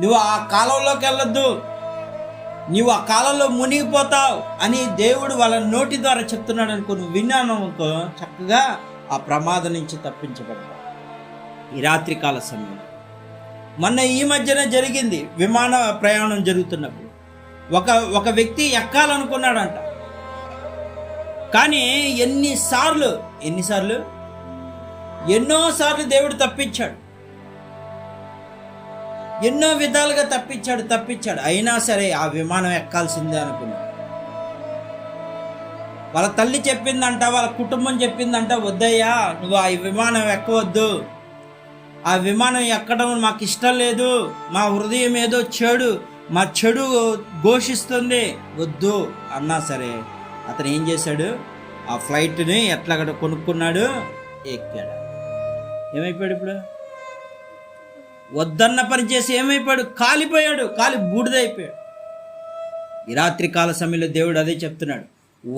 నువ్వు ఆ కాలంలోకి వెళ్ళొద్దు. నువ్వు ఆ కాలంలో మునిగిపోతావు అని దేవుడు వాళ్ళ నోటి ద్వారా చెప్తున్నాడు అనుకో నువ్వు విన్నాను అనుకో చక్కగా ఆ ప్రమాదం నుంచి తప్పించబడతావు. ఈ రాత్రికాల సమయం మొన్న ఈ మధ్యన జరిగింది విమాన ప్రయాణం జరుగుతున్నప్పుడు. ఒక ఒక వ్యక్తి ఎక్కాలనుకున్నాడంట. కానీ ఎన్నిసార్లు ఎన్నిసార్లు? ఎన్నోసార్లు దేవుడు తప్పించాడు. ఎన్నో విధాలుగా తప్పించాడు తప్పించాడు. అయినా సరే ఆ విమానం ఎక్కాల్సిందే అనుకున్నాడు వాళ్ళ తల్లి చెప్పిందంట వాళ్ళ కుటుంబం చెప్పిందంట వద్దయ్యా నువ్వు ఆ విమానం ఎక్కవద్దు. ఆ విమానం ఎక్కడం మాకు ఇష్టం లేదు. మా హృదయం ఏదో చెడు మా చెడు ఘోషిస్తుంది. వద్దు. అన్నా సరే అతను ఏం చేశాడు? ఆ ఫ్లైట్ని ఎట్లాగడ కొనుక్కున్నాడు? ఎక్కాడు. ఏమైపోయాడు ఇప్పుడు? వద్దన్న పని చేసి ఏమైపోయాడు? కాలిపోయాడు. కాలి బూడిదైపోయాడు ఈ రాత్రి కాల సమయంలో దేవుడు అదే చెప్తున్నాడు.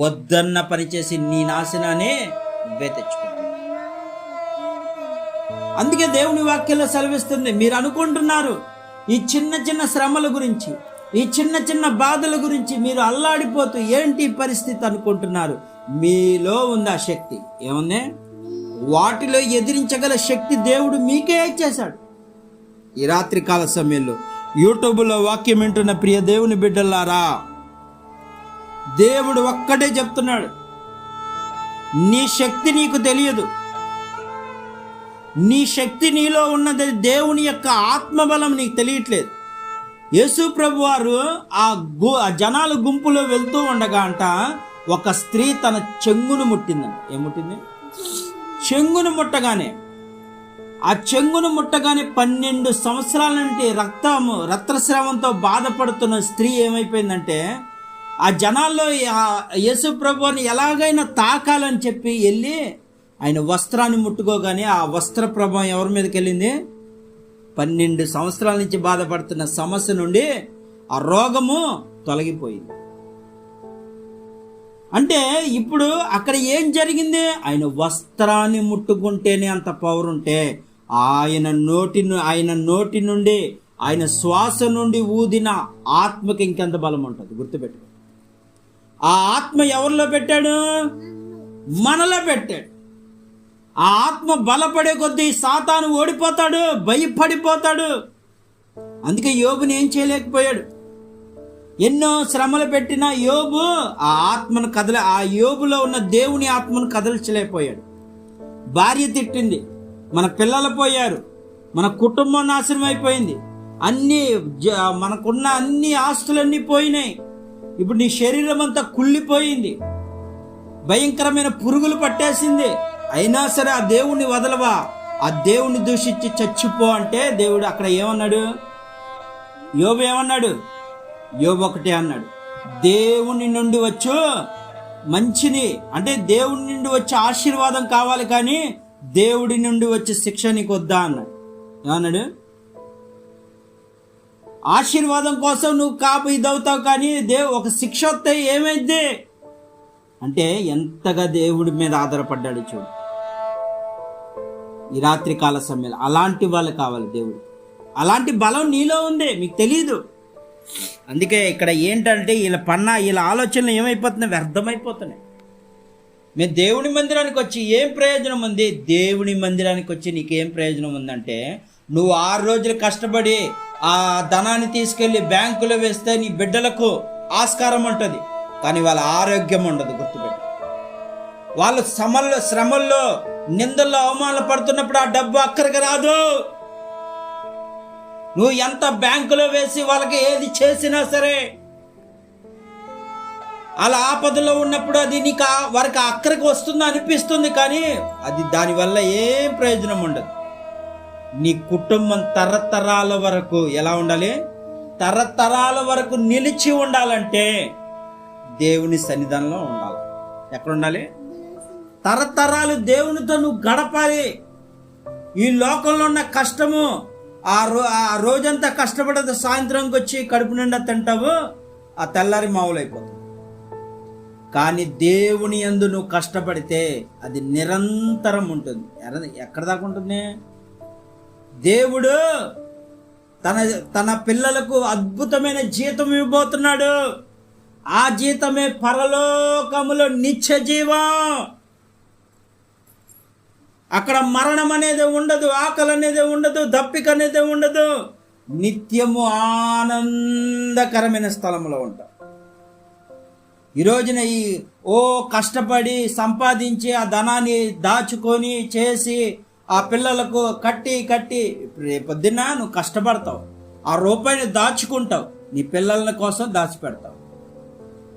వద్దన్న పని చేసి నీ నాశనాన్ని నువ్వే తెచ్చుకున్నావు అందుకే దేవుని వాక్యంలో సెలవిస్తుంది మీరు అనుకుంటున్నారు ఈ చిన్న చిన్న శ్రమల గురించి ఈ చిన్న చిన్న బాధల గురించి మీరు అల్లాడిపోతూ ఏంటి పరిస్థితి అనుకుంటున్నారు? మీలో ఉంది ఆ శక్తి. ఏముంది? వాటిలో ఎదిరించగల శక్తి దేవుడు మీకే ఇచ్చేశాడు. ఈ రాత్రి కాల సమయంలో యూట్యూబ్లో వాక్యం వింటున్న ప్రియ దేవుని బిడ్డలారా దేవుడు ఒక్కటే చెప్తున్నాడు. నీ శక్తి నీకు తెలియదు. నీ శక్తి నీలో ఉన్నది దేవుని యొక్క ఆత్మబలం నీకు తెలియట్లేదు. యేసు ప్రభు వారు ఆ గు ఆ జనాల గుంపులో వెళ్తూ ఉండగా అంట ఒక స్త్రీ తన చెంగును ముట్టిందంట. ఏం చెంగును ముట్టగానే ఆ చెంగును ముట్టగానే పన్నెండు సంవత్సరాల నుండి రక్తము రక్తస్రావంతో బాధపడుతున్న స్త్రీ ఏమైపోయిందంటే ఆ జనాల్లో యేసు ప్రభుని ఎలాగైనా తాకాలని చెప్పి వెళ్ళి ఆయన వస్త్రాన్ని ముట్టుకోగానే ఆ వస్త్ర ప్రభావం ఎవరి మీదకి వెళ్ళింది? పన్నెండు సంవత్సరాల నుంచి బాధపడుతున్న సమస్య నుండి ఆ రోగము తొలగిపోయింది. అంటే ఇప్పుడు అక్కడ ఏం జరిగింది? ఆయన వస్త్రాన్ని ముట్టుకుంటేనే అంత పవర్ ఉంటే ఆయన నోటి ఆయన నోటి నుండి ఆయన శ్వాస నుండి ఊదిన ఆత్మకి ఇంకెంత బలం ఉంటుంది? గుర్తుపెట్టుకో. ఆ ఆత్మ ఎవరిలో పెట్టాడు? మనలో పెట్టాడు. ఆ ఆత్మ బలపడే కొద్దీ సాతాను ఓడిపోతాడు భయపడిపోతాడు. అందుకే యోగుని ఏం చేయలేకపోయాడు? ఎన్నో శ్రమలు పెట్టిన యోబు ఆ ఆత్మను కదల ఆ యోబులో ఉన్న దేవుని ఆత్మను కదల్చలేకపోయాడు. భార్య తిట్టింది మన పిల్లలు పోయారు మన కుటుంబం నాశనం అయిపోయింది అన్ని జ- మనకున్న అన్ని ఆస్తులన్నీ పోయినాయి ఇప్పుడు నీ శరీరం అంతా కుళ్ళిపోయింది భయంకరమైన పురుగులు పట్టేసింది అయినా సరే ఆ దేవుణ్ణి వదలవా? ఆ దేవుణ్ణి దూషించి చచ్చిపో అంటే దేవుడు అక్కడ ఏమన్నాడు? యోబు ఏమన్నాడు? యోబు ఒకటే అన్నాడు దేవుని నుండి వచ్చు మంచిని. అంటే దేవుడి నుండి వచ్చే ఆశీర్వాదం కావాలి కానీ దేవుడి నుండి వచ్చే శిక్ష నీకు వద్దా అన్నాడు. ఏమన్నాడు? ఆశీర్వాదం కోసం నువ్వు కాపు ఇదవుతావు కానీ దేవు ఒక శిక్ష వస్తే ఏమైంది అంటే ఎంతగా దేవుడి మీద ఆధారపడ్డాడు చూడు. ఈ రాత్రి కాల సమయంలో అలాంటి వాళ్ళు కావాలి దేవుడు. అలాంటి బలం నీలో ఉంది మీకు తెలియదు అందుకే ఇక్కడ ఏంటంటే వీళ్ళ పన్న వీళ్ళ ఆలోచనలు ఏమైపోతున్నాయి? వ్యర్థమైపోతున్నాయి. మేము దేవుని మందిరానికి వచ్చి ఏం ప్రయోజనం ఉంది? దేవుని మందిరానికి వచ్చి నీకేం ప్రయోజనం ఉందంటే నువ్వు ఆరు రోజులు కష్టపడి ఆ ధనాన్ని తీసుకెళ్ళి బ్యాంకులో వేస్తే నీ బిడ్డలకు ఆస్కారం ఉంటుంది. కానీ వాళ్ళ ఆరోగ్యం ఉండదు గుర్తుపెట్టు. వాళ్ళు శ్రమల్లో శ్రమల్లో నిందల్లో అవమానాలు పడుతున్నప్పుడు ఆ డబ్బు అక్కడికి రాదు. నువ్వు ఎంత బ్యాంకులో వేసి వాళ్ళకి ఏది చేసినా సరే అలా ఆపదలో ఉన్నప్పుడు అది నీకు వారికి అక్కడికి వస్తుందో అనిపిస్తుంది కానీ అది దానివల్ల ఏం ప్రయోజనం ఉండదు. నీ కుటుంబం తరతరాల వరకు ఎలా ఉండాలి? తరతరాల వరకు నిలిచి ఉండాలంటే దేవుని సన్నిధానంలో ఉండాలి. ఎక్కడ ఉండాలి? తరతరాలు దేవునితో నువ్వు గడపాలి. ఈ లోకంలో ఉన్న కష్టము ఆ రో ఆ రోజంతా కష్టపడదు సాయంత్రంకి వచ్చి కడుపు నిండా తింటావు ఆ తెల్లారి మావులైపోతుంది కానీ దేవుని ఎందు నువ్వు కష్టపడితే అది నిరంతరం ఉంటుంది. ఎర- ఎక్కడ దాకా ఉంటుంది? దేవుడు తన తన పిల్లలకు అద్భుతమైన జీతం ఇవ్వబోతున్నాడు. ఆ జీతమే పరలోకములో నిత్య జీవం. అక్కడ మరణం అనేది ఉండదు ఆకలి అనేది ఉండదు దప్పిక అనేది ఉండదు. నిత్యము ఆనందకరమైన స్థలంలో ఉంటాం. ఈ రోజున ఈ ఓ కష్టపడి సంపాదించి ఆ ధనాన్ని దాచుకొని చేసి ఆ పిల్లలకు కట్టి కట్టి రేపొద్దున నువ్వు కష్టపడతావు. ఆ రూపాయిని దాచుకుంటావు. నీ పిల్లల కోసం దాచిపెడతావు.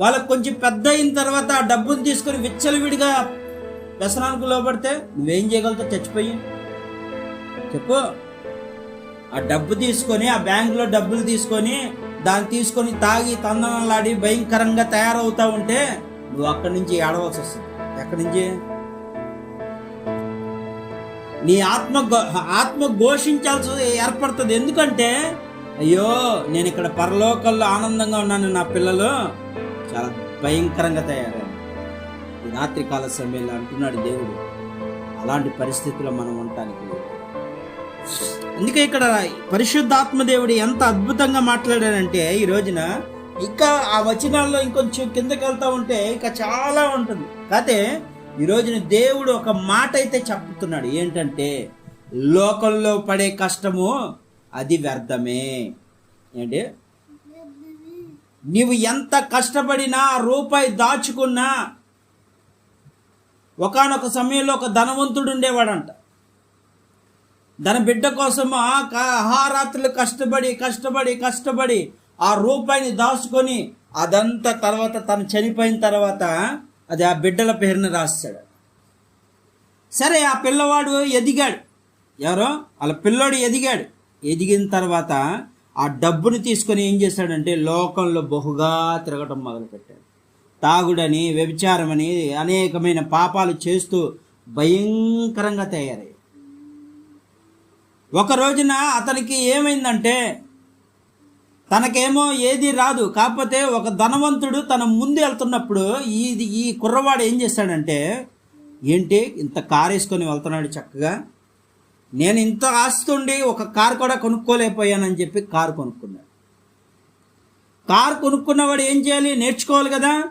వాళ్ళకు కొంచెం పెద్ద అయిన తర్వాత ఆ డబ్బును తీసుకొని విచ్చలవిడిగా వ్యసనానికి లోపడితే నువ్వేం చేయగలుగుతావు? చచ్చిపోయి. చెప్పు. ఆ డబ్బు తీసుకొని ఆ బ్యాంకులో డబ్బులు తీసుకొని దాన్ని తీసుకొని తాగి తందనలాడి భయంకరంగా తయారవుతా ఉంటే నువ్వు అక్కడి నుంచి ఏడవలసి వస్తుంది. ఎక్కడి నుంచి? నీ ఆత్మ గో- ఆత్మ ఘోషించాల్సి ఏర్పడుతుంది. ఎందుకంటే అయ్యో నేను ఇక్కడ పరలోకల్లో ఆనందంగా ఉన్నాను నా పిల్లలు. చాలా భయంకరంగా తయారయ్యారు. ఈ రాత్రికాల సమయంలో అంటున్నాడు దేవుడు. అలాంటి పరిస్థితుల్లో మనం ఉండటానికి అందుకే ఇక్కడ పరిశుద్ధాత్మ దేవుడు ఎంత అద్భుతంగా మాట్లాడాడంటే ఈ రోజున ఇంకా ఆ వచనాల్లో ఇంకొంచెం కిందకి వెళ్తా ఉంటే ఇంకా చాలా ఉంటుంది. కాకపోతే ఈ రోజున దేవుడు ఒక మాట అయితే చెప్తున్నాడు. ఏంటంటే లోకంలో పడే కష్టము అది వ్యర్థమే. ఏంటి? నీవు ఎంత కష్టపడినా రూపాయి దాచుకున్నా ఒకానొక సమయంలో ఒక ధనవంతుడు ఉండేవాడంట. తన బిడ్డ కోసం ఆహారాత్రులు కష్టపడి కష్టపడి కష్టపడి ఆ రూపాయిని దాచుకొని అదంతా తర్వాత తను చనిపోయిన తర్వాత అది ఆ బిడ్డల పేరుని రాస్తాడు. సరే ఆ పిల్లవాడు ఎదిగాడు. ఎవరో? వాళ్ళ పిల్లోడు ఎదిగాడు. ఎదిగిన తర్వాత ఆ డబ్బుని తీసుకొని ఏం చేశాడంటే లోకంలో బహుగా తిరగటం మొదలుపెట్టాడు. తాగుడని వ్యభిచారమని అనేకమైన పాపాలు చేస్తూ భయంకరంగా తయారయ్యాయి ఒక రోజున అతనికి ఏమైందంటే తనకేమో ఏది రాదు. కాకపోతే ఒక ధనవంతుడు తన ముందు వెళ్తున్నప్పుడు ఇది ఈ కుర్రవాడు ఏం చేశాడంటే ఏంటి ఇంత కారు వేసుకొని వెళ్తున్నాడు చక్కగా? నేను ఇంత ఆస్తుండి ఒక కారు కూడా కొనుక్కోలేకపోయానని చెప్పి కారు కొనుక్కున్నాడు. కారు కొనుక్కున్నవాడు ఏం చేయాలి? నేర్చుకోవాలి కదా.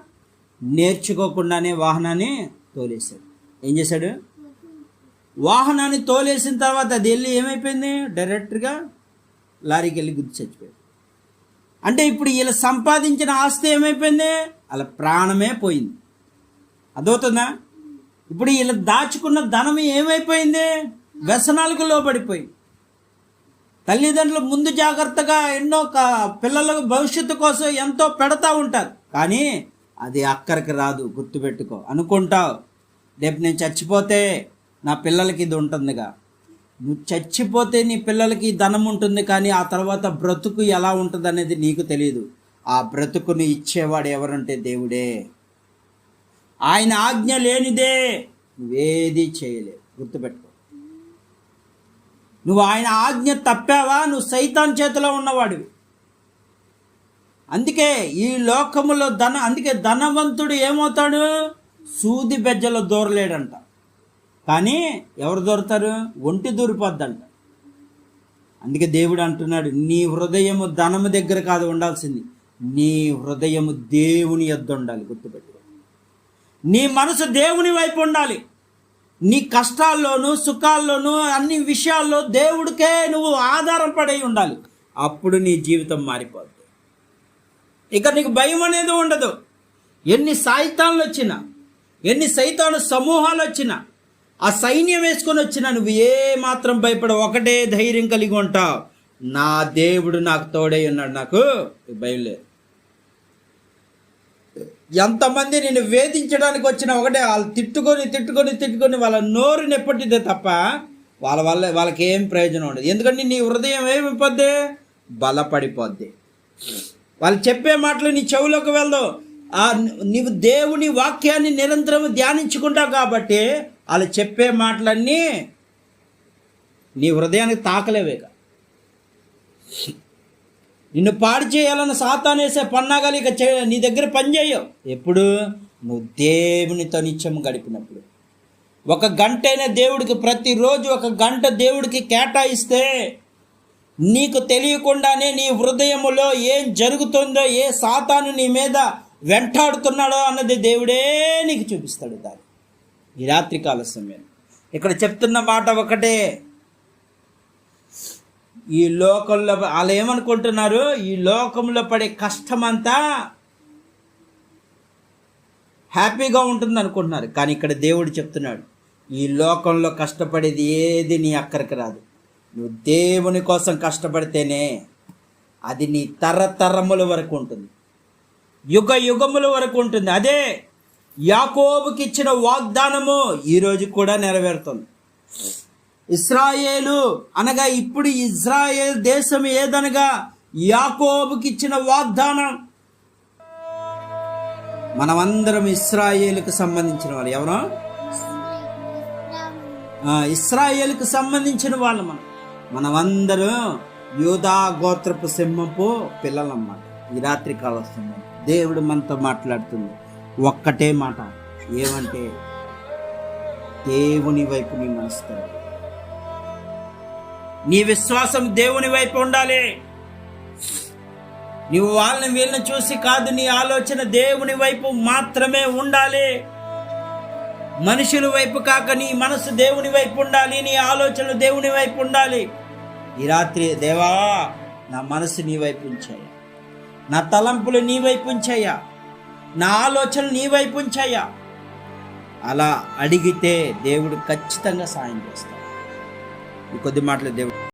నేర్చుకోకుండానే వాహనాన్ని తోలేశాడు. ఏం చేశాడు? వాహనాన్ని తోలేసిన తర్వాత అది వెళ్ళి ఏమైపోయింది? డైరెక్ట్గా లారీకి వెళ్ళి గుర్తు చచ్చిపోయాడు. అంటే ఇప్పుడు వీళ్ళ సంపాదించిన ఆస్తి ఏమైపోయింది? వాళ్ళ ప్రాణమే పోయింది. అదవుతుందా ఇప్పుడు వీళ్ళు దాచుకున్న ధనం ఏమైపోయింది? వ్యసనాలకు లోబడిపోయింది. తల్లిదండ్రులు ముందు జాగ్రత్తగా ఎన్నో క- పిల్లలకు భవిష్యత్తు కోసం ఎంతో పెడతా ఉంటారు. కానీ అది అక్కడికి రాదు గుర్తుపెట్టుకో. అనుకుంటావు రేపు నేను చచ్చిపోతే నా పిల్లలకి ఇది ఉంటుందిగా. నువ్వు చచ్చిపోతే నీ పిల్లలకి ధనం ఉంటుంది కానీ ఆ తర్వాత బ్రతుకు ఎలా ఉంటుంది అనేది నీకు తెలియదు ఆ బ్రతుకుని ఇచ్చేవాడు ఎవరంటే దేవుడే. ఆయన ఆజ్ఞ లేనిదే నువ్వేది చేయలేవు. గుర్తుపెట్టుకో. నువ్వు ఆయన ఆజ్ఞ తప్పావా? నువ్వు సైతాన్ చేతిలో ఉన్నవాడివి. అందుకే ఈ లోకములో ధన అందుకే ధనవంతుడు ఏమవుతాడు? సూది బెజ్జలో దూరలేడంట. కానీ ఎవరు దూరతారు? ఒంటి దూరిపోద్దంట. అందుకే దేవుడు అంటున్నాడు నీ హృదయము ధనము దగ్గర కాదు ఉండాల్సింది. నీ హృదయము దేవుని యొద్ద ఉండాలి గుర్తుపెట్టు నీ మనసు దేవుని వైపు ఉండాలి. నీ కష్టాల్లోనూ సుఖాల్లోనూ అన్ని విషయాల్లో దేవుడికే నువ్వు ఆధారం పడి ఉండాలి. అప్పుడు నీ జీవితం మారిపోదు. ఇక నీకు భయం అనేది ఉండదు. ఎన్ని సాయితాన్లు వచ్చినా ఎన్ని సైతాను సమూహాలు వచ్చినా ఆ సైన్యం వేసుకొని వచ్చినా నువ్వు ఏ మాత్రం భయపడ ఒకటే ధైర్యం కలిగి ఉంటావు. నా దేవుడు నాకు తోడై ఉన్నాడు నాకు. భయం లేదు. ఎంతమంది నేను వేధించడానికి వచ్చిన ఒకటే వాళ్ళు తిట్టుకొని తిట్టుకొని తిట్టుకొని వాళ్ళ నోరు నెప్పటిదే తప్ప వాళ్ళ వల్ల వాళ్ళకి ఏం ప్రయోజనం ఉండదు. ఎందుకంటే నీ హృదయం ఏమిపోద్ది బలపడిపోద్ది. వాళ్ళు చెప్పే మాటలు నీ చెవులోకి వెళ్దావు ఆ నీవు దేవుని వాక్యాన్ని నిరంతరం ధ్యానించుకుంటావు కాబట్టి వాళ్ళు చెప్పే మాటలన్నీ నీ హృదయానికి తాకలేవేక నిన్ను పాడు చేయాలని సాతానేసే పన్నాగాలు ఇక చే నీ దగ్గర పని చేయవు. ఎప్పుడు? నువ్వు దేవునితో నిత్యం గడిపినప్పుడు. ఒక గంట అయినా దేవుడికి ప్రతిరోజు ఒక గంట దేవుడికి కేటాయిస్తే నీకు తెలియకుండానే నీ హృదయములో ఏం జరుగుతుందో ఏ సాతాను నీ మీద వెంటాడుతున్నాడో అన్నది దేవుడే నీకు చూపిస్తాడు దాన్ని. ఈ రాత్రికాల సమయం. ఇక్కడ చెప్తున్న మాట ఒకటే. ఈ లోకంలో వాళ్ళు ఏమనుకుంటున్నారు? ఈ లోకంలో పడే కష్టమంతా హ్యాపీగా ఉంటుంది అనుకుంటున్నారు కానీ ఇక్కడ దేవుడు చెప్తున్నాడు ఈ లోకంలో కష్టపడేది ఏది నీ అక్కడికి రాదు. నువ్వు దేవుని కోసం కష్టపడితేనే అది నీ తరతరముల వరకు ఉంటుంది. యుగ యుగముల వరకు ఉంటుంది. అదే యాకోబుకి ఇచ్చిన వాగ్దానము ఈరోజు కూడా నెరవేరుతుంది. ఇస్రాయేలు అనగా ఇప్పుడు ఇజ్రాయేల్ దేశం ఏదనగా యాకోబుకి ఇచ్చిన వాగ్దానం. మనమందరం ఇస్రాయేలుకు సంబంధించిన వాళ్ళు. ఎవరు? ఇస్రాయేల్కి ఇస్రాయేలుకు సంబంధించిన వాళ్ళు మనం. మనమందరం యూదా గోత్రపు సింహపు పిల్లలన్నమాట. ఈ రాత్రి కాల దేవుడు మనతో మాట్లాడుతుంది. ఒక్కటే మాట. ఏమంటే దేవుని వైపు నీ మనసు నీ విశ్వాసం దేవుని వైపు ఉండాలి. నీవు వాళ్ళని వీళ్ళని చూసి కాదు నీ ఆలోచన దేవుని వైపు మాత్రమే ఉండాలి. మనుషుల వైపు కాక నీ మనసు దేవుని వైపు ఉండాలి నీ ఆలోచనలు దేవుని వైపు ఉండాలి. ఈ రాత్రి దేవా నా మనసు నీ వైపు ఉంచాయా. నా తలంపులు నీ వైపు ఉంచాయా. నా ఆలోచనలు నీ వైపు ఉంచాయా. అలా అడిగితే దేవుడు ఖచ్చితంగా సాయం చేస్తాడు. ఈ కొద్ది మాటలు దేవుడు